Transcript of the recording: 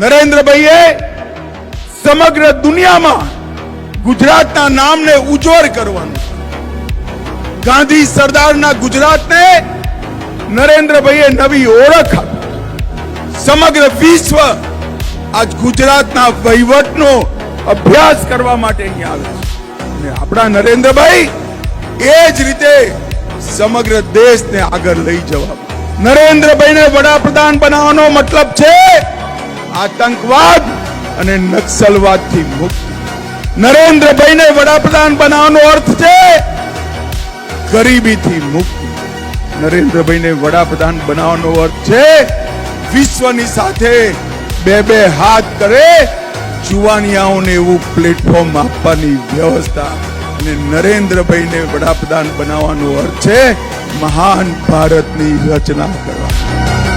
નરેન્દ્રભાઈએ સમગ્ર દુનિયામાં ગુજરાતના નામને ઉજ્જવળ કરવાનું. ગાંધી સરદારના ગુજરાતને નરેન્દ્રભાઈએ નવી ઓળખ સમગ્ર વિશ્વ આજ ગુજરાતના વહીવટનો અભ્યાસ કરવા માટે અહીંયા આવે છે. આપણા નરેન્દ્રભાઈ એ જ રીતે સમગ્ર દેશને આગળ લઈ જવા. નરેન્દ્રભાઈને વડાપ્રધાન બનાવવાનો મતલબ છે આતંકવાદ અને નક્સલવાદથી મુક્તિ. નરેન્દ્રભાઈને વડાપ્રધાન બનાવવાનો અર્થ છે ગરીબીથી મુક્તિ. નરેન્દ્રભાઈને વડાપ્રધાન બનાવવાનો અર્થ છે વિશ્વની સાથે બે બે હાથ કરે જુવાનિયાઓને એવું પ્લેટફોર્મ આપવાની વ્યવસ્થા અને નરેન્દ્રભાઈને વડાપ્રધાન બનાવવાનો અર્થ છે મહાન ભારતની રચના કરવા.